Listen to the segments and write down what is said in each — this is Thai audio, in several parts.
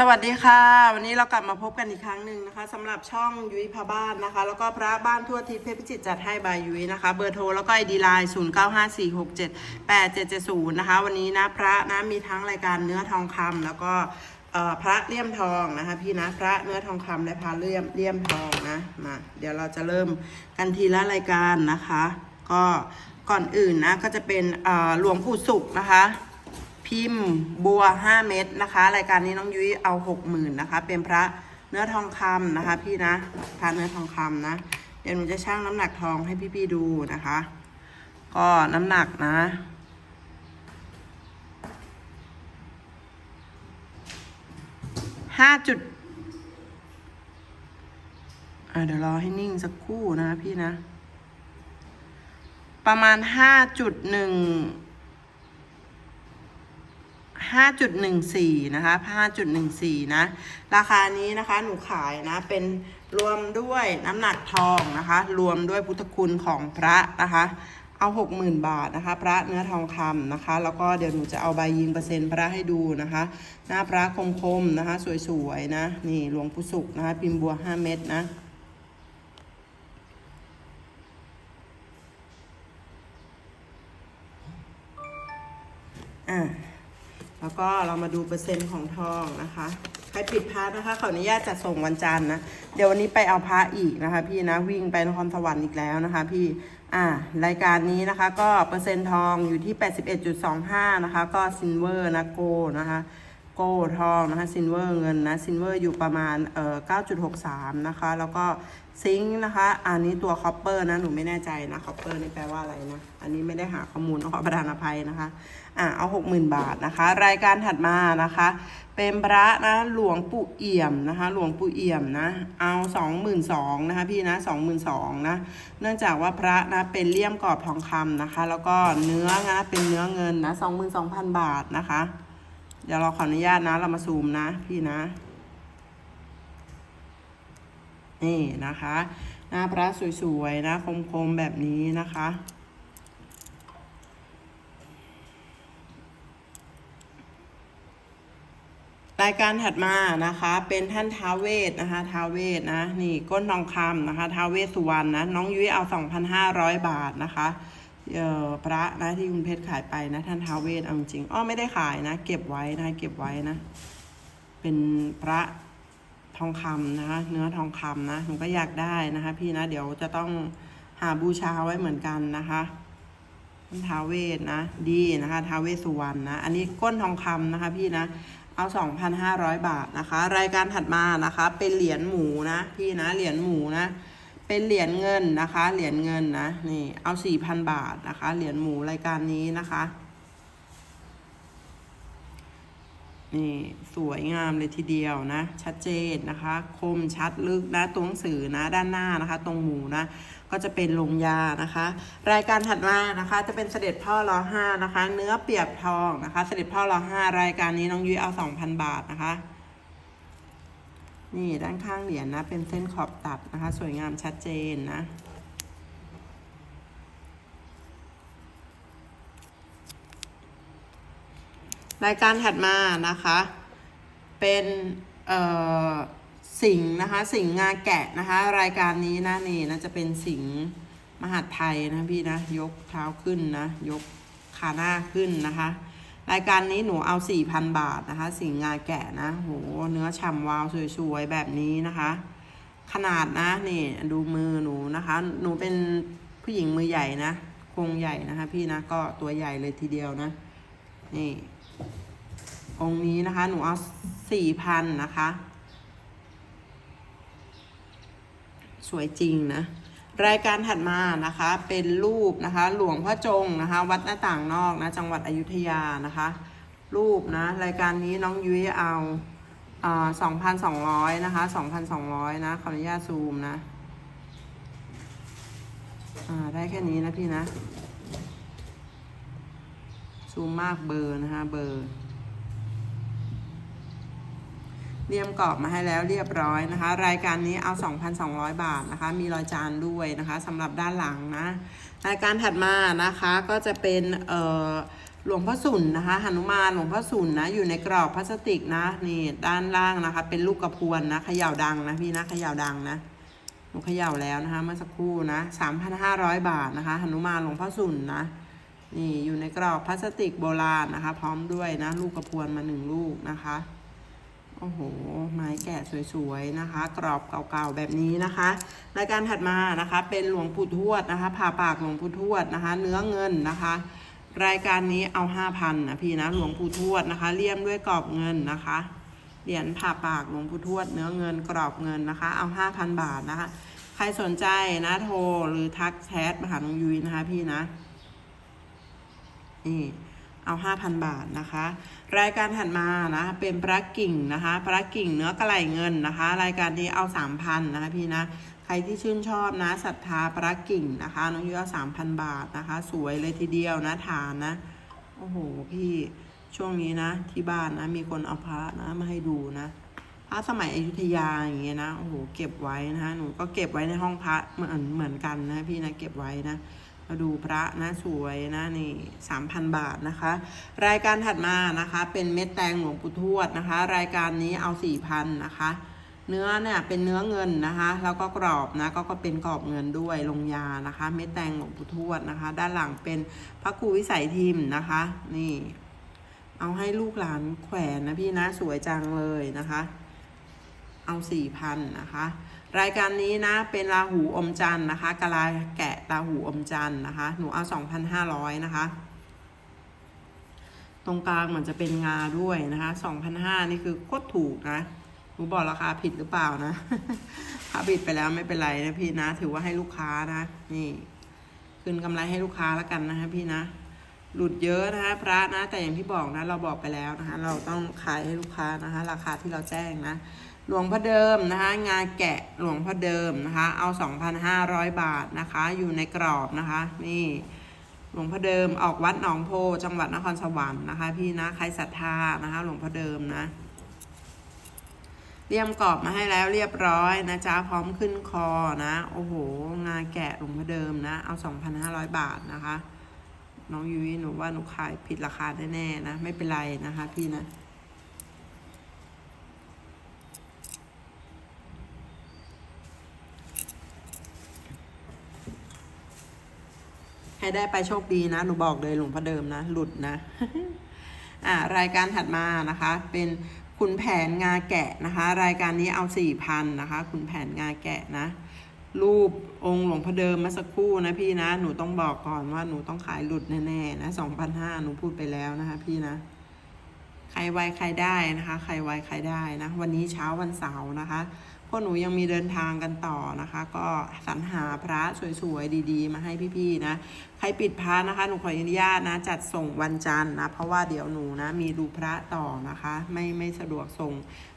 สวัสดีค่ะ วันนี้เรากลับมาพบกันอีกครั้งหนึ่งนะคะสำหรับช่องยุ้ยพาบ้านนะคะ แล้วก็พระบ้านทั่วทิศเพชรพิจิตรจัดให้บายยุ้ยนะคะ เบอร์โทรแล้วก็ไอดีไลน์0 9 5 4 6 7 8 7 7 0นย์นะคะ วันนี้นะพระนะมีทั้งรายการเนื้อทองคำแล้วก็พระเลี่ยมทองนะคะ พี่นะพระเนื้อทองคำและพระเลี่ยมเลี่ยมทองนะมาเดี๋ยวเราจะเริ่มกันทีละรายการนะคะ ก็ก่อนอื่นนะก็จะเป็นหลวงปู่สุขนะคะ พิมพ์บัว 5 เม็ดนะคะ รายการนี้น้องยุ้ยเอา 60,000นะคะ เป็นพระเนื้อทองคำนะคะ พี่นะพระเนื้อทองคำนะ เดี๋ยวหนูจะชั่งน้ำหนักทองให้พี่ๆดูนะคะ ก็น้ำหนักนะห้าจุดอะเดี๋ยวรอให้นิ่งสักครู่นะพี่นะ ประมาณห้าจุดหนึ่ง 5.14 นะคะ 5.14 นะ ราคานี้นะคะหนูขายนะ เป็นรวมด้วยน้ำหนักทองนะคะ รวมด้วยพุทธคุณของพระนะคะ เอา 60,000 บาทนะคะ พระเนื้อทองคำนะคะ แล้วก็เดี๋ยวหนูจะเอาใบยิงเปอร์เซ็นต์พระให้ดูนะคะ หน้าพระคมๆนะคะ สวยๆนะ นี่หลวงปู่สุขนะคะ พิมพ์บัว 5 เม็ดนะ ก็เรามาดูเปอร์เซ็นต์ของทองนะคะ ใครผิดพลาดนะคะขออนุญาตจัดส่งวันจันทร์นะ เดี๋ยววันนี้ไปเอาพระอีกนะคะ พี่นะวิ่งไปนครสวรรค์อีกแล้วนะคะ พี่อ่ารายการนี้นะคะ ก็เปอร์เซ็นต์ทองอยู่ที่ 81.25 นะคะ ก็ซินเวอร์นะโกนะคะ โกทองนะคะซินเวอร์เงินนะซินเวอร์อยู่ประมาณเอ่อ9.63 นะคะ แล้วก็ซิงค์นะคะ อันนี้ตัวคอปเปอร์นะหนูไม่แน่ใจนะคอปเปอร์นี่แปลว่าอะไรนะ อันนี้ไม่ได้หาข้อมูลขอประทานอภัยนะคะ อะเอา 60,000 บาทนะคะ รายการถัดมานะคะ เป็นพระนะหลวงปู่เอี่ยมนะคะ หลวงปู่เอี่ยมนะเอา22,000นะคะพี่นะ22,000นะเนื่องจากว่าพระนะเป็นเลี่ยมกรอบทองคำนะคะ แล้วก็เนื้อนะเป็นเนื้อเงินนะ22,000 บาทนะคะ เดี๋ยวเราขออนุญาตนะ เรามาซูมนะพี่นะ นี่นะคะ หน้าพระสวยๆนะคมๆแบบนี้นะคะ รายการถัดมานะคะ เป็นท่านท้าเวทนะคะท้าเวทนะ นี่ก้นทองคำนะคะท้าเวสสุวรรณนะ น้องยุ้ยเอา 2,500 บาทนะคะ พระนะที่คุณเพชรขายไปนะ ท่านท้าวเวทเอาจริงอ้อไม่ได้ขายนะ เก็บไว้นะเก็บไว้นะ เป็นพระทองคำนะคะ เนื้อทองคำนะหนูก็อยากได้นะคะ พี่นะ เดี๋ยวจะต้องหาบูชาไว้เหมือนกันนะคะท่านท้าเวทนะ ดีนะคะท้าเวสสุวรรณนะ อันนี้ก้นทองคำนะคะ พี่นะ เอา 2,500 บาทนะคะ รายการถัดมานะคะ เป็นเหรียญหมูนะ พี่นะเหรียญหมูนะ เป็นเหรียญเงินนะคะ เหรียญเงินนะนี่เอา4,000บาทนะคะ เหรียญหมูรายการนี้นะคะนี่สวยงามเลยทีเดียวนะ ชัดเจนนะคะ คมชัดลึกนะตัวหนังสือนะด้านหน้านะคะ ตรงหมูนะ ก็จะเป็นลงยานะคะ รายการถัดมานะคะ จะเป็นเสด็จพ่อรอห้านะคะ เนื้อเปียกทองนะคะ เสด็จพ่อรอห้ารายการนี้น้องยุ้ยเอาสองพันบาทนะคะ นี่ด้านข้างเหรียญนะ เป็นเส้นขอบตัดนะคะ สวยงามชัดเจนนะรายการถัดมานะคะ เป็นเอ่อสิงนะคะสิงงาแกะนะคะ รายการนี้นะนี่นะจะเป็นสิงมหาดไทยนะพี่นะ ยกเท้าขึ้นนะ ยกขาหน้าขึ้นนะคะ รายการนี้หนูเอา 4,000 บาทนะคะ สิงห์งาแกะนะโหเนื้อฉ่ำวาวสวยๆ แบบนี้นะคะ ขนาดนะนี่ดูมือหนูนะคะ หนูเป็นผู้หญิงมือใหญ่นะโครงใหญ่นะคะ พี่นะก็ตัวใหญ่เลยทีเดียวนะ นี่ องค์นี้นะคะ หนูเอาสี่พันนะคะ สวยจริงนะ รายการถัดมานะคะเป็นรูปนะคะหลวงพ่อจงนะคะ วัดหน้าต่างนอกนะจังหวัดอยุธยานะคะ รูปนะรายการนี้น้องยุ้ยเอาอ่าสองพันสองร้อยนะคะสองพันสองร้อยนะขออนุญาตซูมนะได้แค่นี้นะพี่นะ ซูมมากเบอร์นะคะเบอร์ เรียมกรอบมาให้แล้วเรียบร้อยนะคะ รายการนี้เอา 2,200 บาทนะคะ มีรอยจานด้วยนะคะสำหรับด้านหลังนะ รายการถัดมานะคะก็จะเป็นเอ่อหลวงพ่อสุนนะคะหนุมานหลวงพ่อสุนนะอยู่ในกรอบพลาสติกนะนี่ด้านล่างนะคะ เป็นลูกกระพวนนะเขย่าดังนะพี่นะเขย่าดังนะหนูเขย่าแล้วนะคะเมื่อสักครู่นะสามพันห้าร้อยบาทนะคะหนุมานหลวงพ่อสุนนะนี่อยู่ในกรอบพลาสติกโบราณนะคะ พร้อมด้วยนะลูกกระพวนมาหนึ่งลูกนะคะ โอ้โห ไม้แกะสวยๆนะคะ กรอบเก่าๆแบบนี้นะคะ รายการถัดมานะคะ เป็นหลวงปู่ทวดนะคะ ผ่าปากหลวงปู่ทวดนะคะ เนื้อเงินนะคะ รายการนี้เอาห้าพันนะพี่นะหลวงปู่ทวดนะคะ เลี่ยมด้วยกรอบเงินนะคะเหรียญผ่าปากหลวงปู่ทวดเนื้อเงินกรอบเงินนะคะ เอาห้าพันบาทนะคะ ใครสนใจนะโทรหรือทักแชทมาหาน้องยุ้ยนะคะพี่นะนี่ เอาห้าพันบาทนะคะ รายการถัดมานะเป็นพระกิ่งนะคะ พระกิ่งเนื้อกระไหลเงินนะคะ รายการนี้เอาสามพันนะคะพี่นะใครที่ชื่นชอบนะศรัทธาพระกิ่งนะคะน้องยุ้ยเอาสามพันบาทนะคะ สวยเลยทีเดียวนะฐานนะโอ้โหพี่ช่วงนี้นะ ที่บ้านนะมีคนเอาพระนะมาให้ดูนะพระสมัยอยุธยาอย่างเงี้ยนะโอ้โหเก็บไว้นะคะหนูก็เก็บไว้ในห้องพระเหมือนเหมือนกันนะพี่นะเก็บไว้นะ มาดูพระนะสวยนะนี่สามพันบาทนะคะ รายการถัดมานะคะเป็นเม็ดแตงหลวงปู่ทวดนะคะ รายการนี้เอาสี่พันนะคะ เนื้อเนี่ยเป็นเนื้อเงินนะคะแล้วก็กรอบนะก็ก็เป็นกรอบเงินด้วยลงยานะคะ เม็ดแตงหลวงปู่ทวดนะคะ ด้านหลังเป็นพระครูวิสัยทิมนะคะ นี่ เอาให้ลูกหลานแขวนนะพี่นะสวยจังเลยนะคะ เอาสี่พันนะคะ รายการนี้นะเป็นราหูอมจันทร์นะคะกะลาแกะราหูอมจันทร์นะคะ หนูเอาสองพันห้าร้อยนะคะ ตรงกลางเหมือนจะเป็นงาด้วยนะคะสองพันห้านี่คือโคตรถูกนะหนูบอกราคาผิดหรือเปล่านะถ้าผิดไปแล้วไม่เป็นไรนะพี่นะ ถือว่าให้ลูกค้านะ นี่คืนกำไรให้ลูกค้าแล้วกันนะคะพี่นะ หลุดเยอะนะคะพระนะ แต่อย่างที่บอกนะ เราบอกไปแล้วนะคะ เราต้องขายให้ลูกค้านะคะ ราคาที่เราแจ้งนะ หลวงพ่อเดิมนะคะ งานแกะหลวงพ่อเดิมนะคะ เอา 2,500 บาทนะคะ อยู่ในกรอบนะคะ นี่หลวงพ่อเดิมออกวัดหนองโพจังหวัดนครสวรรค์นะคะ พี่นะใครศรัทธานะคะ หลวงพ่อเดิมนะเรียมกรอบมาให้แล้วเรียบร้อยนะจ๊ะพร้อมขึ้นคอนะ โอ้โห งานแกะหลวงพ่อเดิมนะ เอา 2,500 บาทนะคะ น้องยุ้ยหนูว่าหนูขายผิดราคาแน่ๆนะ ไม่เป็นไรนะคะพี่นะ ได้ไปโชคดีนะ หนูบอกเลยหลวงพ่อเดิมนะ หลุดนะ อ่ารายการถัดมานะคะ เป็นคุณแผนงาแกะนะคะ รายการนี้เอาสี่พันนะคะคุณแผนงาแกะนะ รูปองค์หลวงพ่อเดิมเมาสักครู่นะพี่นะ หนูต้องบอกก่อนว่าหนูต้องขายหลุดแน่ๆนะสองพันห้าหนูพูดไปแล้วนะคะพี่นะ ใครไวใครได้นะคะ ใครไวใครได้นะ วันนี้เช้าวันเสาร์นะคะ พวกหนูยังมีเดินทางกันต่อนะคะ ก็สรรหาพระสวยๆดีๆ มาให้พี่ๆนะ ใครปิดพระนะคะ หนูขออนุญาตนะ จัดส่งวันจันทร์นะ เพราะว่าเดี๋ยวหนูนะมีดูพระต่อนะคะ ไม่ไม่สะดวกส่ง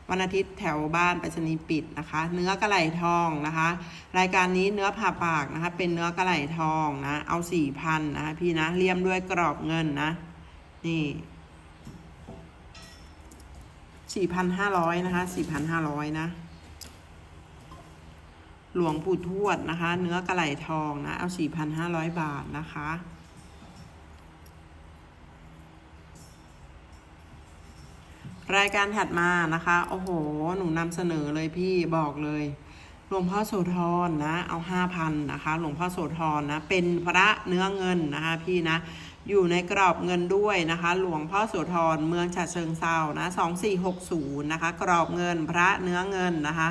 วันอาทิตย์แถวบ้านไปรษณีย์ปิดนะคะ เนื้อกระไหลทองนะคะ รายการนี้เนื้อผ่าปากนะคะ เป็นเนื้อกระไหลทองนะ เอาสี่พันนะคะพี่นะเลี่ยมด้วยกรอบเงินนะนี่สี่พันห้าร้อยนะคะสี่พันห้าร้อยนะ หลวงปู่ทวดนะคะ เนื้อกระไหลทองนะ เอาสี่พันห้าร้อยบาทนะคะ รายการถัดมานะคะ โอ้โห หนูนำเสนอเลยพี่บอกเลย หลวงพ่อโสธรนะ เอาห้าพันนะคะ หลวงพ่อโสธรนะ เป็นพระเนื้อเงินนะคะพี่นะอยู่ในกรอบเงินด้วยนะคะ หลวงพ่อโสธรเมืองฉะเชิงเซานะสองสี่หกศูนย์นะคะ กรอบเงินพระเนื้อเงินนะคะ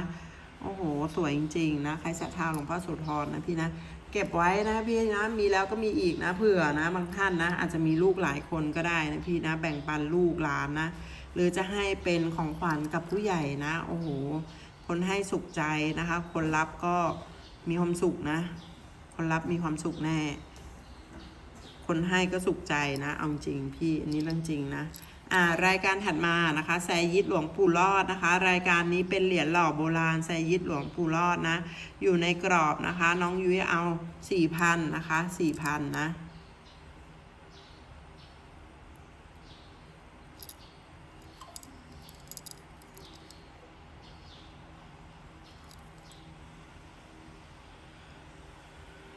โอ้โห สวยจริง ๆ นะ ใครศรัทธาหลวงพ่อโสธรนะพี่นะ เก็บไว้นะพี่นะ มีแล้วก็มีอีกนะเผื่อนะ บางท่านนะ อาจจะมีลูกหลายคนก็ได้นะพี่นะ แบ่งปันลูกหลานนะ หรือจะให้เป็นของขวัญกับผู้ใหญ่นะ โอ้โห คนให้สุขใจนะคะ คนรับก็มีความสุขนะ คนรับมีความสุขแน่ คนให้ก็สุขใจนะ เอาจริงพี่ อันนี้เรื่องจริงนะ รายการถัดมานะคะแซยิดหลวงปู่รอดนะคะ รายการนี้เป็นเหรียญหล่อโบราณแซยิดหลวงปู่รอดนะ อยู่ในกรอบนะคะ น้องยุ้ยเอาสี่พันนะคะสี่พันนะ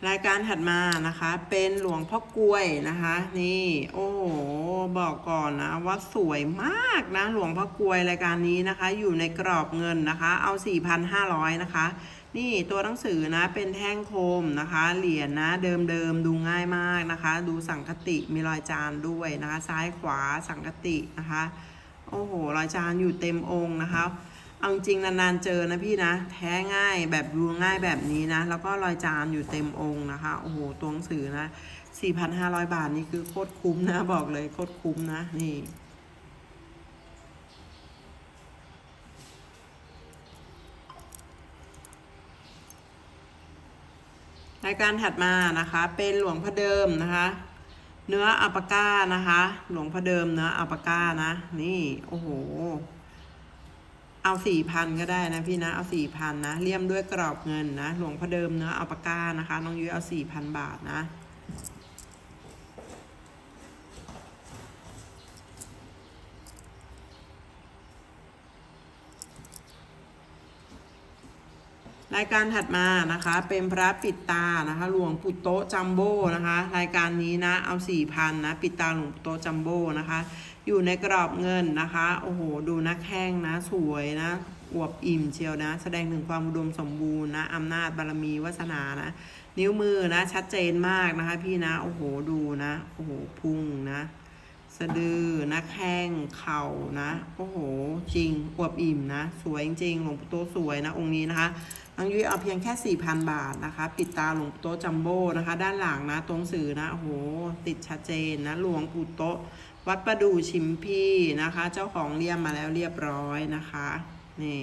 รายการถัดมานะคะเป็นหลวงพ่อกลวยนะคะ นี่โอ้โหบอกก่อนนะว่าสวยมากนะหลวงพ่อกลวยรายการนี้นะคะ อยู่ในกรอบเงินนะคะ เอา 4,500 นะคะ นี่ตัวหนังสือนะเป็นแท่งโคมนะคะ เหรียญนะเดิมๆดูง่ายมากนะคะ ดูสังคติมีรอยจานด้วยนะคะ ซ้ายขวาสังคตินะคะ โอ้โหรอยจานอยู่เต็มองค์นะคะ เอาจริงนานๆเจอนะพี่นะ แท้ง่ายแบบดูง่ายแบบนี้นะ แล้วก็รอยจานอยู่เต็มองค์นะคะ โอ้โห ตัวหนังสือนะ 4,500 บาทนี่คือโคตรคุ้มนะ บอกเลยโคตรคุ้มนะ นี่รายการถัดมานะคะ เป็นหลวงพ่อเดิมนะคะ เนื้ออัปปาก้านะคะ หลวงพ่อเดิมเนื้ออัปปาก้านะ นี่ โอ้โห เอาสี่พันก็ได้นะพี่นะเอาสี่พันนะเลี่ยมด้วยกรอบเงินนะ หลวงพ่อเดิมเนื้อเอัปาก้านะคะ น้องยุ้ยเอาสี่พันบาทนะรายการถัดมานะคะเป็นพระปิดตานะคะหลวงปู่โตจัมโบ้นะคะ รายการนี้นะเอาสี่พันนะปิดตาหลวงปู่โตจัมโบ้นะคะ อยู่ในกรอบเงินนะคะ โอ้โห ดูนักแข้งนะ สวยนะ อวบอิ่มเชียวนะ แสดงถึงความอุดมสมบูรณ์นะอำนาจบารมีวาสนานะ นิ้วมือนะ ชัดเจนมากนะคะพี่นะ โอ้โห ดูนะ โอ้โห พุงนะ สะดือนะแข้งเข่านะ โอ้โห จริง อวบอิ่มนะ สวยจริงหลวงปู่โตสวยนะ องค์นี้นะคะน้องยุ้ยเอาเพียงแค่ 4,000 บาทนะคะ ปิดตาหลวงปู่โตจัมโบ้นะคะ ด้านหลังนะ ตรงสื่อนะ โอ้โห ติดชัดเจนนะ หลวงปู่โต วัดประดู่ชิมพี่นะคะ เจ้าของเลี่ยมมาแล้วเรียบร้อยนะคะนี่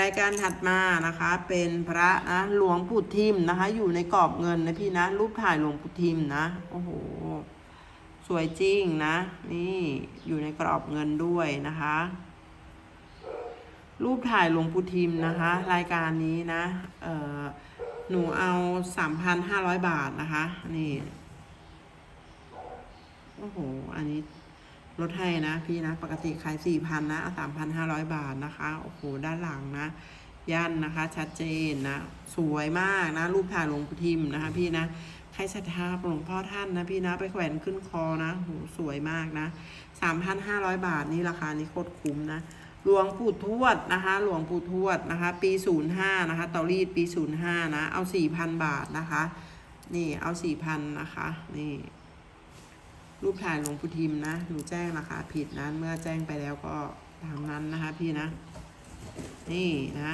รายการถัดมานะคะเป็นพระนะหลวงปู่ทิมนะคะ อยู่ในกรอบเงินนะพี่นะ รูปถ่ายหลวงปู่ทิมนะโอ้โหสวยจริงนะ นี่อยู่ในกรอบเงินด้วยนะคะ รูปถ่ายหลวงปู่ทิมนะคะ รายการนี้นะเออหนูเอาสามพันห้าร้อยบาทนะคะ นี่ โอ้โห อันนี้ลดให้นะพี่นะ ปกติขายสี่พันนะสามพันห้าร้อยบาทนะคะ โอ้โห ด้านหลังนะ ยันนะคะ ชัดเจนนะ สวยมากนะ รูปถ่ายหลวงปู่ทิมนะคะ พี่นะ ใครศรัทธาหลวงพ่อท่านนะพี่นะ ไปแขวนขึ้นคอนะโหสวยมากนะสามพันห้าร้อยบาทนี่ราคานี้โคตรคุ้มนะหลวงปู่ทวดนะคะ หลวงปู่ทวดนะคะ ปีศูนย์ห้านะคะเตารีดปีศูนย์ห้านะ เอาสี่พันบาทนะคะ นี่เอาสี่พันนะคะ นี่ รูปถ่ายหลวงปู่ทิมนะ หนูแจ้งราคาผิดนะ เมื่อแจ้งไปแล้วก็ตามนั้นนะคะพี่นะ นี่นะ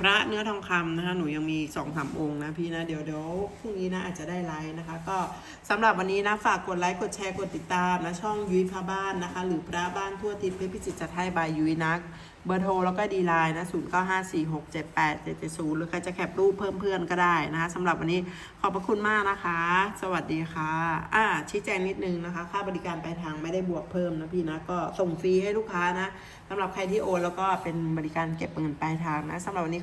พระเนื้อทองคำนะคะ หนูยังมีสองสามองค์นะพี่นะ เดี๋ยวเดี๋ยวพรุ่งนี้นะอาจจะได้ไลฟ์นะคะ ก็สำหรับวันนี้นะ ฝากกดไลค์ กดแชร์ กดติดตามนะ ช่องยุ้ยพระบ้านนะคะ หรือพระบ้านทั่วทิศเพชรพิจิตรจัดให้บายยุ้ยนัก เบอร์โทรแล้วก็ดีไลน์นะ0 9 5 4 6 7 8 7 7 0หรือใครจะแคปรูปเพิ่มเพื่อนก็ได้นะคะสำหรับวันนี้ขอบพระคุณมากนะคะ สวัสดีค่ะ อ่าชี้แจงนิดนึงนะคะ ค่าบริการปลายทางไม่ได้บวกเพิ่มนะพี่นะ ก็ส่งฟรีให้ลูกค้านะสำหรับใครที่โอนแล้วก็เป็นบริการเก็บเงินปลายทางนะสำหรับวันนี้